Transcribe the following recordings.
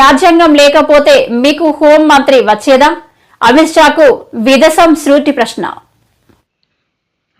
రాజ్యాంగం లేకపోతే మీకు హోం మంత్రి వచ్చేదా? అమిత్ షాకు విదసం శృతి ప్రశ్న.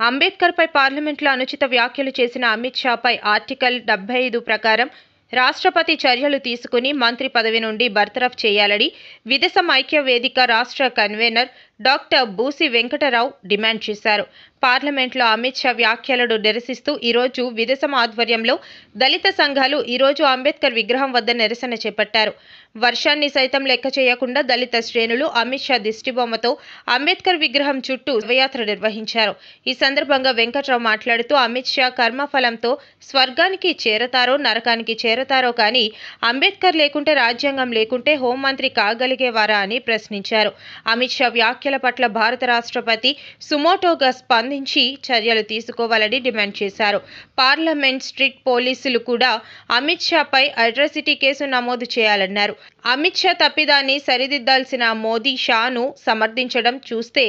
అంబేద్కర్ పై పార్లమెంట్లో అనుచిత వ్యాఖ్యలు చేసిన అమిత్ షాపై ఆర్టికల్ డెబ్బై ఐదు ప్రకారం రాష్ట్రపతి చర్యలు తీసుకుని మంత్రి పదవి నుండి బర్తరఫ్ చేయాలని విదేశం ఐక్య వేదిక రాష్ట్ర convener doctor Boosi Venkatarao demand చేశారు. పార్లమెంట్లో అమిత్ షా వ్యాఖ్యలను నిరసిస్తూ ఈరోజు విదేశం ఆధ్వర్యంలో దళిత సంఘాలు ఈరోజు అంబేద్కర్ విగ్రహం వద్ద నిరసన చేపట్టారు. వర్షాన్ని సైతం లెక్క చేయకుండా దళిత శ్రేణులు అమిత్ షా దిష్టిబొమ్మతో అంబేద్కర్ విగ్రహం చుట్టూ శోభయాత్ర నిర్వహించారు. ఈ సందర్భంగా వెంకట్రావు మాట్లాడుతూ అమిత్ షా కర్మఫలంతో స్వర్గానికి చేరతారో నరకానికి చేరతారో కానీ అంబేద్కర్ లేకుంటే రాజ్యాంగం లేకుంటే హోంమంత్రి కాగలిగేవారా? అని ప్రశ్నించారు. అమిత్ షా వ్యాఖ్యల పట్ల భారత రాష్ట్రపతి సుమోటోగా స్పందించి చర్యలు తీసుకోవాలని డిమాండ్ చేశారు. పార్లమెంట్ స్ట్రీట్ పోలీసులు కూడా అమిత్ షాపై అడ్రసిటీ కేసు నమోదు చేయాలన్నారు. అమిత్ షా తప్పిదాన్ని సరిదిద్దాల్సిన మోదీ షాను సమర్థించడం చూస్తే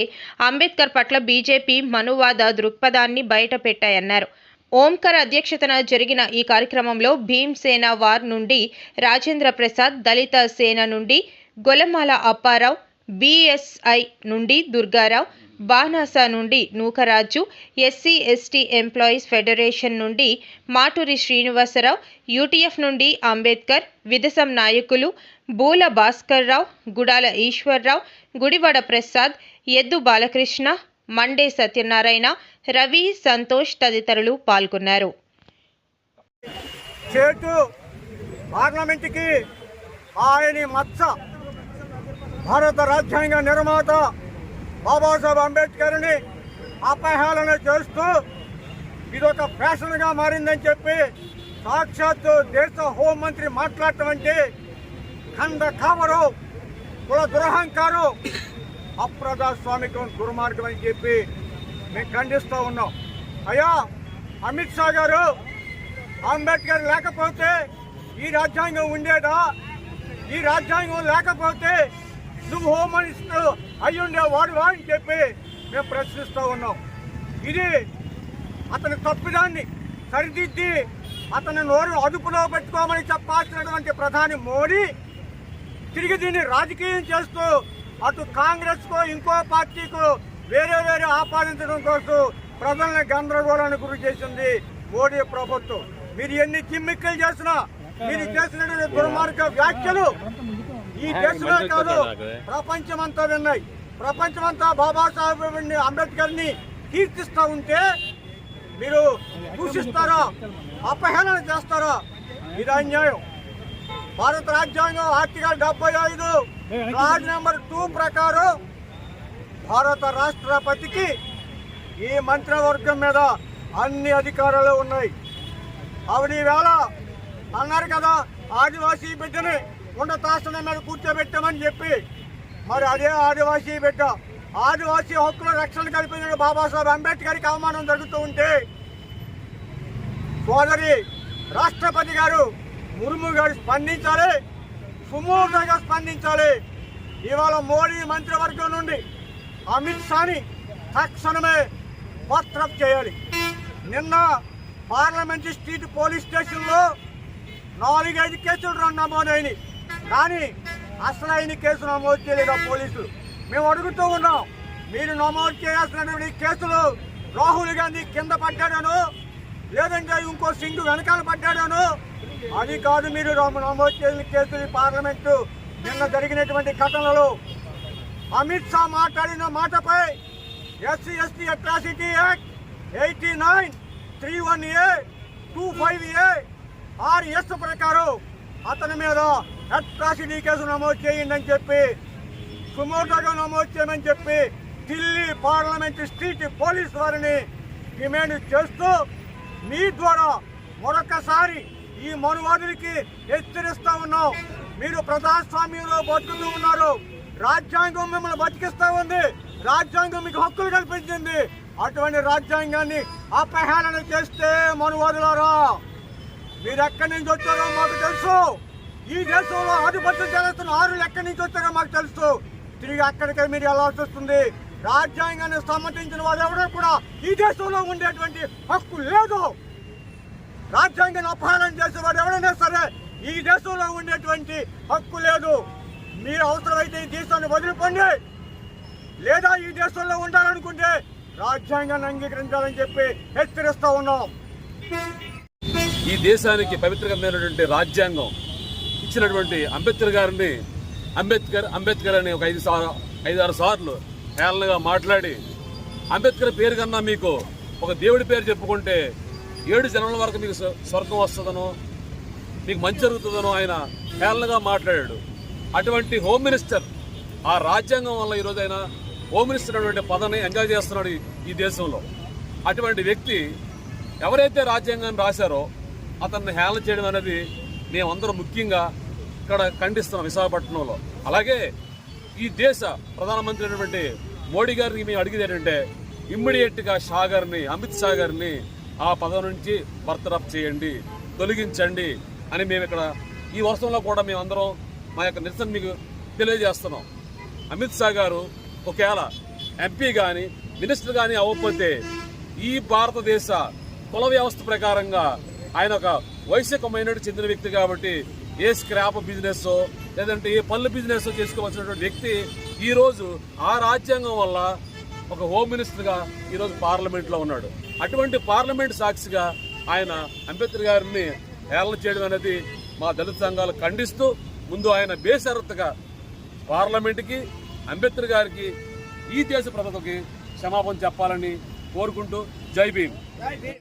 అంబేద్కర్ పట్ల బీజేపీ మనువాద దృక్పథాన్ని బయట పెట్టాయన్నారు ఓంకర్ అధ్యక్షతన జరిగిన ఈ కార్యక్రమంలో భీమ్ సేన వార్ నుండి రాజేంద్ర ప్రసాద్ దళిత సేన నుండి గొలమాల అప్పారావు బీఎస్ఐ నుండి దుర్గారావు బాణాస నుండి Nookaraju SC ST employees federation నుండి మాటూరి శ్రీనివాసరావు యూటీఎఫ్ నుండి అంబేద్కర్ విదసం నాయకులు బూల భాస్కర్రావు గుడాల ఈశ్వర్రావు గుడివడ ప్రసాద్ ఎద్దు బాలకృష్ణ మండే సత్యనారాయణ రవి సంతోష్ తదితరులు పాల్గొన్నారు. చేటు పార్లమెంట్కి ఆయన మచ్చ భారత రాజ్యాంగ నిర్మాత బాబాసాహెబ్ అంబేద్కర్ని అపహేళన చేస్తూ ఇదొక ఫ్యాషన్గా మారిందని చెప్పి సాక్షాత్తు దేశ హోంమంత్రి మాట్లాడటం అంటే ఖండ కామరు కుల దురహంకారు అప్రజాస్వామికం దుర్మార్గం అని చెప్పి మేము ఖండిస్తూ ఉన్నాం. అయ్యా అమిత్ షా గారు అంబేద్కర్ లేకపోతే ఈ రాజ్యాంగం ఉండేదా? ఈ రాజ్యాంగం లేకపోతే నువ్వు హోమ్ మినిస్టర్ అయి ఉండేవాడువా అని చెప్పి మేము ప్రశ్నిస్తూ ఉన్నాం. ఇది అతని తప్పిదాన్ని సరిదిద్ది అతని నోరు అదుపులో పెట్టుకోమని చెప్పాల్సినటువంటి ప్రధాని మోడీ తిరిగి దీన్ని రాజకీయం చేస్తూ అటు కాంగ్రెస్కో ఇంకో పార్టీకు వేరే వేరే ఆపాదించడం కోసం ప్రజల్ని గందరగోళానికి గురి చేసింది మోడీ ప్రభుత్వం. మీరు ఎన్ని కిమ్మిక్కలు చేసినా మీరు చేసినటువంటి దుర్మార్గ వ్యాఖ్యలు ఈ దేశమే కాదు ప్రపంచమంతా విన్నాయి. ప్రపంచమంతా బాబాసాహెబ్ అంబేద్కర్ని కీర్తిస్తా ఉంటే మీరు దూషిస్తారా? అపహేళన చేస్తారా? ఇది అన్యాయం భారత రాజ్యాంగం ఆర్టికల్ డెబ్బై ఐదు క్లాజ్ నెంబర్ టూ ప్రకారం భారత రాష్ట్రపతికి ఈ మంత్రివర్గం మీద అన్ని అధికారాలు ఉన్నాయి. ఆవిడ ఈవేళ అన్నారు కదా ఆదివాసీ బిడ్డని ఉన్నతాసనం మీద కూర్చోబెట్టామని చెప్పి మరి అదే ఆదివాసీ బిడ్డ ఆదివాసీ హక్కుల రక్షణ కల్పించిన బాబాసాహెబ్ అంబేద్కర్కి అవమానం జరుగుతూ ఉంటే సోదరి రాష్ట్రపతి గారు ముర్ము గారు స్పందించాలి సుమూర్తంగా స్పందించాలి. ఇవాళ మోడీ మంత్రివర్గం నుండి అమిత్ షాని తక్షణమే బర్తరఫ్ చేయాలి. నిన్న పార్లమెంట్ స్ట్రీట్ పోలీస్ స్టేషన్లో నాలుగైదు కేసులు రెండు నమోదైనవి కానీ అసలు కేసు నమోదు చేయలేదు ఆ పోలీసులు? మేము అడుగుతూ ఉన్నాం మీరు నమోదు చేయాల్సినటువంటి కేసులు రాహుల్ గాంధీ కింద పడ్డాడను లేదంటే ఇంకో సింగ్ వెనకాల పడ్డాడను అది కాదు మీరు నమోదు చేసిన కేసులు పార్లమెంటు నిన్న జరిగినటువంటి ఘటనలు. అమిత్ షా మాట్లాడిన మాటపై SC ST atrocity act eighty nine three one A two five A R S ప్రకారం అతని మీద అట్రాసిటీ కేసు నమోదు చేయండి అని చెప్పి సుమోటోగా నమోదు చేయమని చెప్పి ఢిల్లీ పార్లమెంట్ స్ట్రీట్ పోలీస్ వారిని డిమాండ్ చేస్తూ మీ ద్వారా మరొకసారి ఈ మనువాదులకి హెచ్చరిస్తూ ఉన్నాం మీరు ప్రజాస్వామ్యంలో బతుకుతూ ఉన్నారు. రాజ్యాంగం మిమ్మల్ని బతికిస్తూ ఉంది. రాజ్యాంగం మీకు హక్కులు కల్పించింది. అటువంటి రాజ్యాంగాన్ని అపహేళన చేస్తే మనువాదులారా మీరు ఎక్కడి నుంచి వచ్చారో మాకు తెలుసు. ఈ దేశంలో ఆధిపత్యం చేస్తున్న ఆరు ఎక్కడి నుంచి వచ్చారో మాకు తెలుసు. తిరిగి అక్కడికే మీరు వెళ్ళాల్సి వస్తుంది. రాజ్యాంగాన్ని సమర్థించిన వారు కూడా ఈ దేశంలో ఉండేటువంటి హక్కు లేదు. రాజ్యాంగాన్ని అపహరణ చేసేవాడు ఎవరైనా సరే ఈ దేశంలో ఉండేటువంటి హక్కు లేదు. మీరు అవసరమైతే ఈ దేశాన్ని వదిలిపోండి. లేదా ఈ దేశంలో ఉండాలనుకుంటే రాజ్యాంగాన్ని అంగీకరించాలని చెప్పి హెచ్చరిస్తా ఉన్నాం. ఈ దేశానికి పవిత్రమైనటువంటి రాజ్యాంగం ఇచ్చినటువంటి అంబేద్కర్ గారిని అంబేద్కర్ అంబేద్కర్ అని ఒక ఐదు సార్ ఐదారు సార్లు హేళనగా మాట్లాడి అంబేద్కర్ పేరు కన్నా మీకు ఒక దేవుడి పేరు చెప్పుకుంటే ఏడు జన్మల వరకు మీకు స్వ- స్వర్గం వస్తుందనో మీకు మంచి జరుగుతుందనో ఆయన హేళనగా మాట్లాడాడు. అటువంటి హోమ్ మినిస్టర్ ఆ రాజ్యాంగం వల్ల ఈరోజు ఆయన హోమ్ మినిస్టర్ అనేటువంటి పదాన్ని ఎంజాయ్ చేస్తున్నాడు ఈ- ఈ దేశంలో. అటువంటి వ్యక్తి ఎవరైతే రాజ్యాంగాన్ని రాశారో అతన్ని హేళన చేయడం అనేది మేమందరం ముఖ్యంగా ఇక్కడ ఖండిస్తున్నాం విశాఖపట్నంలో. అలాగే ఈ దేశ ప్రధానమంత్రి అయినటువంటి మోడీ గారిని మేము అడిగేది ఏంటంటే ఇమ్మీడియట్గా షా గారిని అమిత్ షా గారిని ఆ పదవి నుంచి బర్తరఫ్ చేయండి తొలగించండి అని మేము ఇక్కడ ఈ వర్షంలో కూడా మేమందరం మా యొక్క నిరసన మీకు తెలియజేస్తున్నాం. అమిత్ షా గారు ఒకవేళ ఎంపీ కానీ మినిస్టర్ కానీ అవ్వకపోతే ఈ భారతదేశ కుల వ్యవస్థ ప్రకారంగా ఆయన ఒక వైశ్య కమ్యూనిటీ చెందిన వ్యక్తి కాబట్టి ఏ స్క్రాప్ బిజినెస్ లేదంటే ఏ పళ్ళు బిజినెస్ చేసుకోవాల్సినటువంటి వ్యక్తి ఈరోజు ఆ రాజ్యాంగం వల్ల ఒక హోమ్ మినిస్టర్గా ఈరోజు పార్లమెంట్లో ఉన్నాడు. అటువంటి పార్లమెంట్ సాక్షిగా ఆయన అంబేద్కర్ గారిని హేళన చేయడం అనేది మా దళిత సంఘాలు ఖండిస్తూ ముందు ఆయన బేషరత్తుగా పార్లమెంట్కి అంబేద్కర్ గారికి ఈ దేశ ప్రజలకి క్షమాపణ చెప్పాలని కోరుకుంటూ జై భీమ్.